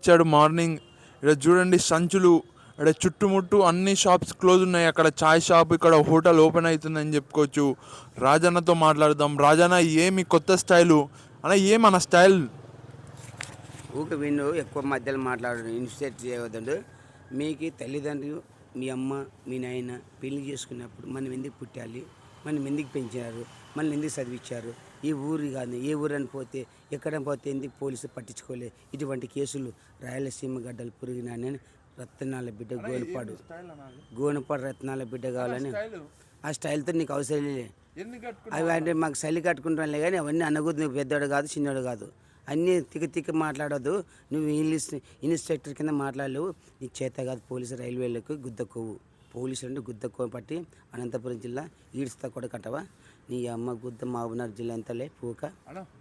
వచ్చాడు మార్నింగ్. ఇక్కడ చూడండి సంచులు ఇక్కడ చుట్టుముట్టు అన్ని షాప్స్ క్లోజ్ ఉన్నాయి. అక్కడ చాయ్ షాప్ ఇక్కడ హోటల్ ఓపెన్ అవుతుందని చెప్పుకోవచ్చు. రాజన్నతో మాట్లాడదాం. రాజన్న ఏమి కొత్త స్టైలు? అన్న మన స్టైల్? ఊక విన్ను ఎక్కువ మధ్యలో మాట్లాడడం ఇన్స్టేట్ చేయవద్దండు. మీకు తల్లిదండ్రులు మీ అమ్మ మీ నాయన పెళ్ళి చేసుకున్నప్పుడు మనం ఎందుకు పుట్టాలి? మనం ఎందుకు పెంచారు? మనల్ని ఎందుకు చదివించారు? ఈ ఊరు కాదు ఏ ఊరు అని పోతే ఎక్కడ పోతే ఎందుకు పోలీసు పట్టించుకోలే? ఇటువంటి కేసులు రాయలసీమ గడ్డలు పురిగినానని రత్నాల బిడ్డ గోనపాడు గోనపాడు రత్నాల బిడ్డ కావాలని ఆ స్టైల్తో నీకు అవసరం లేదు అవి అంటే మాకు చలి కట్టుకుంటానులే కానీ అవన్నీ అనకూడదు నువ్వు పెద్దోడు కాదు చిన్నోడు కాదు. అన్నీ తిక్క తిక్క మాట్లాడొద్దు. నువ్వు ఇంగ్లీష్ ఇన్స్ట్రక్టర్ కింద మాట్లాడలేవు. నీకు చేత కాదు పోలీసు రైల్వేలకు గుద్ద కొవ్వు పోలీసులు అంటే గుద్ద పట్టి అనంతపురం జిల్లా ఈడ్స్తా కూడా కట్టవా? నీ అమ్మ గుద్ద మహబూబ్నగర్ జిల్లా ఎంతలే పూక.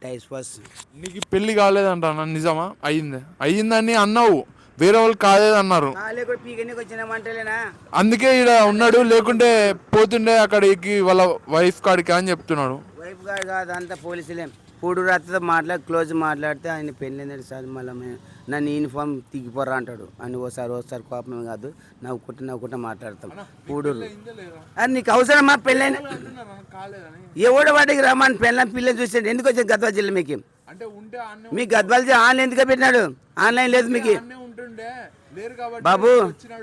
టైస్ వాస్. నీకు పెళ్ళి కాలేదంట నిజమా? అయ్యింది. అయ్యిందని అన్నావు. వేరే వాళ్ళు కాలేదన్నారు. అందుకే ఇక్కడ ఉన్నాడు లేకుంటే పోతుండే అక్కడికి వాళ్ళ వైఫ్ కాడికి అని చెప్తున్నాడు. వైఫ్ కాదు అంతా పోలీసులే. పూడు రాత్రితో మాట్లాడి క్లోజ్ మాట్లాడితే ఆయన పెళ్ళిందని సార్ మళ్ళీ నన్ను యూనిఫామ్ తిగిపోరా అంటాడు. అని ఓసారి ఓసారి కోపమే కాదు నవ్వుకుంటూ నవ్వుకుంటూ మాట్లాడతాం. పూడూరు అది నీకు అవసరమా పెళ్ళైన? ఎవడు వాడికి రమ్మని పెళ్ళని పిల్లని చూసాడు. ఎందుకు వచ్చింది గద్వాల జిల్లా మీకు? మీ గద్వాల జిల్లా ఆన్లైన్ ఎందుకు పెట్టినాడు? ఆన్లైన్ లేదు మీకు. బాబు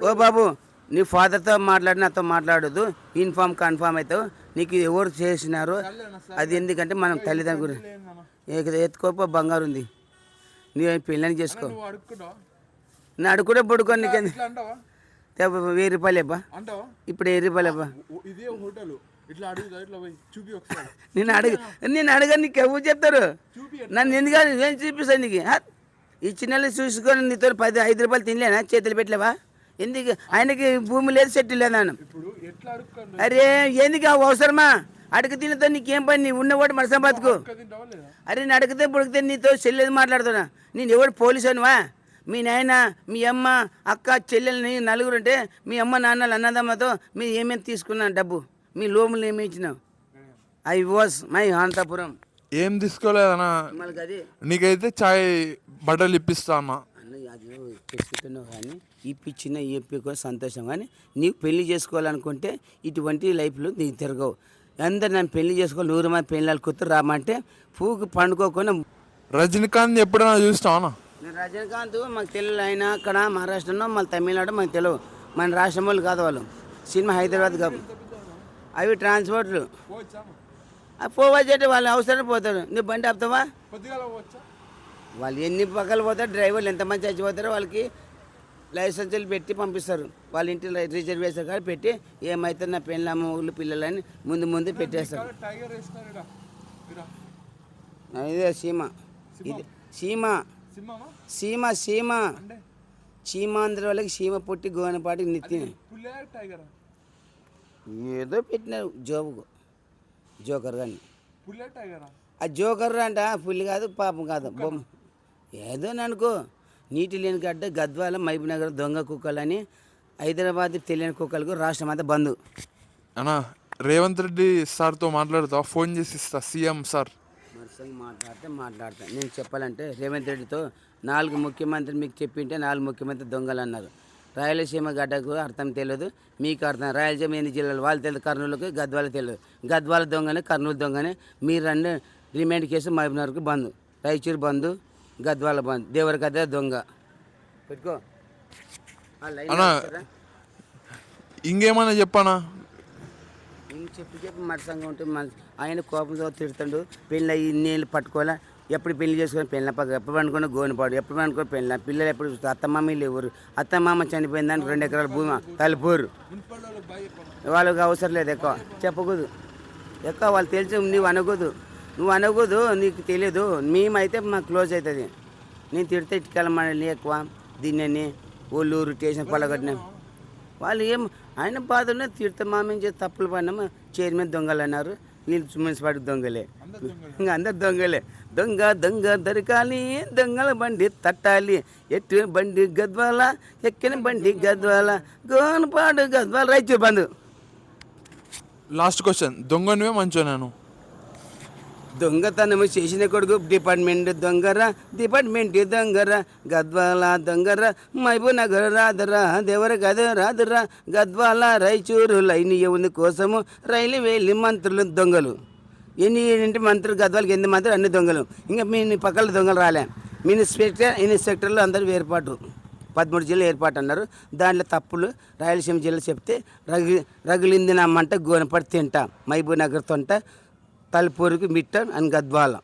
ఓ బాబు నీ ఫాదర్తో మాట్లాడి నాతో మాట్లాడదు ఇన్ఫామ్ కన్ఫామ్ అవుతావు నీకు ఎవరు చేసినారో? అది ఎందుకంటే మనం తల్లిదండ్రుల గురించి. ఎత్తుకోపో బంగారు ఉంది. నీ పెళ్ళని చేసుకో. నువ్వు అడుక్కుంటావా? నా అడుగుడే పడుకో నీకు వెయ్యి రూపాయలు ఇవ్వా? అంటావా? ఇప్పుడు వెయ్యి రూపాయలు ఇవ్వా? ఓ- ఇదే హోటల్. ఇట్లా అడుగుతా ఇట్లా పోయి చూపి ఒకసారి. నేను అడగ నేను అడగ నీకు ఎవరు చెప్తారు? నన్ను ఎందుకు ఏం చూపిస్తాను నీకు? ఇచ్చిన చూసుకొని నీతో పది ఐదు రూపాయలు తినలేనా? చేతులు పెట్టలేవా? ఎందుకు? ఆయనకి భూమి లేదు చెట్టు లేదా ఇప్పుడు ఎట్లా అడుక్కండి అరే ఎందుకు అవి అవసరమా? అడగ తినతో నీకేం పని? నీ ఉన్నవాడు తింటావా లేదా? అరే నేను అడిగితే పుడిగితే నీతో చెల్లెది మాట్లాడుతున్నా. నేను ఎవడు పోలీసు అనివా మీ నాయన మీ అమ్మ అక్క చెల్లెల్ని నలుగురు అంటే మీ అమ్మ నాన్నలు అన్నదమ్మతో మీరు ఏమేమి తీసుకున్నా డబ్బు? మీ లోములు ఏమి ఇచ్చినావు? I was my Anantapuram. ఏం తీసుకోలేదన్నా? నీకైతే చాయ్ బట్టలు ఇప్పిస్తా అన్న నువ్వు తెచ్చుకుంటున్నావు కానీ ఇప్పించిన ఇప్పి కూడా సంతోషం. కానీ నీవు పెళ్ళి చేసుకోవాలనుకుంటే ఇటువంటి లైఫ్లో నీకు తిరగవు. అందరు నన్ను పెళ్ళి చేసుకోవాలి నూరు మంది పెళ్ళాలి కూతురు రామంటే పూకు పండుకోకుండా రజనీకాంత్ ఎప్పుడైనా చూస్తావా రజనీకాంత్ మాకు తెలియదు ఆయన అక్కడ మహారాష్ట్రలో మళ్ళీ తమిళనాడు మాకు తెలియదు. మన రాష్ట్రం వాళ్ళు కాదు వాళ్ళు. సినిమా హైదరాబాద్ కాదు. అవి ట్రాన్స్పోర్ట్లు. పోవచ్చు వాళ్ళు అవసరం పోతారు. నీ బండి ఆపుతావా? వాళ్ళు ఎన్ని పక్కలు పోతారు డ్రైవర్లు ఎంతమంది చచ్చిపోతారో వాళ్ళకి లైసెన్సులు పెట్టి పంపిస్తారు. వాళ్ళ ఇంటి రిజర్వేషన్ కార్డు పెట్టి ఏమైతే నా పెళ్ళమ్మ ఊళ్ళు పిల్లలని ముందు ముందు పెట్టేస్తారు. ఇదే సీమ. ఇది సీమ. సీమ సీమ. సీమాంధ్ర వాళ్ళకి సీమ పుట్టి గోనపాటి నిత్యం. ఏదో పెట్టినారు జోబుకు. జోకర్ కానీ ఆ జోకర్ అంట పుల్లి కాదు పాపం కాదు. బొమ్మ. ఏదో అనుకో నీటి లేని గడ్డ గద్వాల మహబూబ్నగర్ దొంగ కుక్కలని హైదరాబాద్ తెలియని కుక్కలకు రాష్ట్రం అంతా బంధు అన్న రేవంత్ రెడ్డి సార్తో మాట్లాడతావా? ఫోన్ చేసి ఇస్తా సీఎం సార్. మనుషులు మాట్లాడితే మాట్లాడతా. నేను చెప్పాలంటే రేవంత్ రెడ్డితో నాలుగు ముఖ్యమంత్రి మీకు చెప్పింటే నాలుగు ముఖ్యమంత్రి దొంగలు అన్నారు. రాయలసీమ గడ్డకు అర్థం తెలియదు. మీకు అర్థం రాయలసీమ ఎన్ని జిల్లాలు? వాళ్ళు తెలియదు కర్నూలుకి గద్వాల తెలియదు. గద్వాల దొంగనే కర్నూలు దొంగనే. మీరు అన్నీ రిమాండ్ కేసు మహబూబ్నగర్కి బంద్. రాయచూరు బంద్. గద్వాల బంద్. దేవరకద్ద దొంగ. పెట్టుకో. అన్న? ఇంకేమన్నా చెప్పనా? నేను చెప్పి చెప్పి. మరసంగా ఉంటే మన ఆయన కోపంతో తిడుతుండు. పెళ్ళి అయ్యి నీళ్ళు పట్టుకోవాలా? ఎప్పుడు పెళ్ళి చేసుకొని పెళ్ళ పక్క ఎప్పుడు అనుకున్నా గోనిపాడు. ఎప్పుడు అనుకున్న పెళ్ళ పిల్లలు ఎప్పుడు చూస్తారు? అత్త మామీలు ఎవరు? అత్త మామ చనిపోయిందని రెండు ఎకరాల భూమి తలుపూరు. వాళ్ళకి అవసరం లేదు ఎక్కువ. చెప్పకూడదు. ఎక్కువ వాళ్ళు తెలిసి నువ్వు అనకూడదు నువ్వు అనకూడదు నీకు తెలియదు మేమైతే మాకు క్లోజ్ అవుతుంది. నేను తిడితే మండలి ఎక్కువ దీన్ని ఒళ్ళూరు స్టేషన్ పలగట్టిన. వాళ్ళు ఏం ఆయన బాధలో తిడితే మా మేము చేసి తప్పులు పడినాము? చైర్మన్ దొంగలు అన్నారు వీళ్ళు మున్సిపాలిటీ దొంగలే. ఇంకా అందరు దొంగలే. దొంగ దొంగ దొరకాలి దొంగల బండి తట్టాలి. ఎట్టిన బండి గద్వాల ఎక్కిన బండి గద్వాల గోనపాడు గద్వాల. రైతు బంధు. లాస్ట్ క్వశ్చన్ దొంగనివే మంచో దొంగతనము దొంగతనం చేసిన కొడుకు డిపార్ట్మెంట్ దొంగరా డిపార్ట్మెంట్ దొంగరా గద్వాల దొంగరా మహబూబ్ నగర్ రాదరా దేవర గద రాదురా గద్వాల రైచూరు లైన్ ఉంది కోసము రైలు వెళ్ళి మంత్రులు దొంగలు. ఎన్ని ఏంటి మంత్రులు? గద్వాలకి ఎన్ని మంత్రులు అన్ని దొంగలు. ఇంకా మీ పక్కల దొంగలు రాలే. మినిస్పెక్టర్ ఇన్స్పెక్టర్లు అందరూ ఏర్పాటు. పదమూడు జిల్లా ఏర్పాటు అన్నారు. దాంట్లో తప్పులు రాయలసీమ జిల్లా చెప్తే రగి రగిలింది నా మంట గోనపడి తింటా. మహబూబ్ నగర్ తొంట తలపూరికి మిట్ట అని గద్వాల